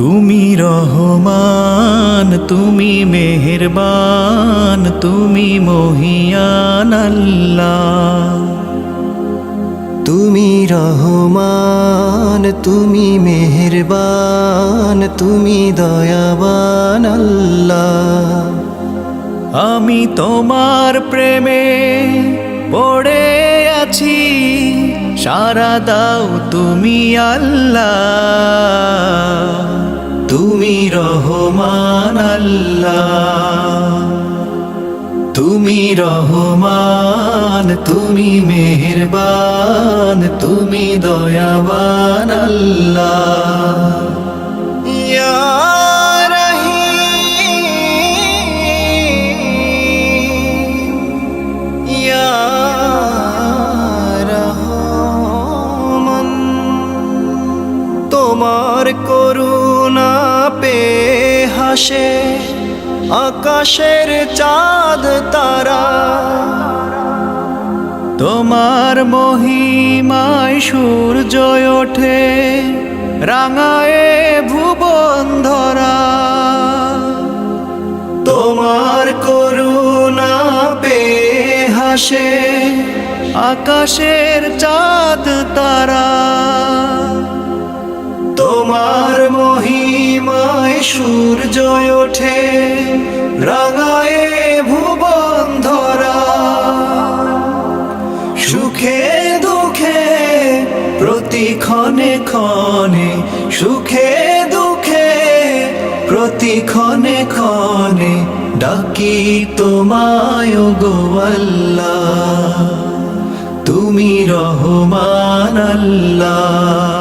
তুমি রহমান তুমি মেহেরবান তুমি মহিয়ান আল্লাহ। তুমি রহমান তুমি মেহেরবান তুমি দয়াবান আল্লাহ। আমি তোমার প্রেমে পড়ে আছি সারা দাও তুমি আল্লাহ। রহমান আল্লাহ তুমি রহমান তুমি মেহেরবান তুমি দয়াবান আল্লাহ। তোমার করুণা পে হাসে, আকাশের চাঁদ তারা। তোমার মহিমায় সূর্য ওঠে, রাঙায়ে ভুবন ধরা। তোমার করুণা পে হাসে, আকাশের চাঁদ তারা। তোমার মহিমায় সূর্য ওঠে রাঙায়ে ভুবন ধরা। সুখে দুঃখে প্রতি ক্ষণে ক্ষণে সুখে দুঃখে প্রতি ক্ষণে ক্ষণে ডাকি তোমায় গো তুমি রহমান আল্লাহ।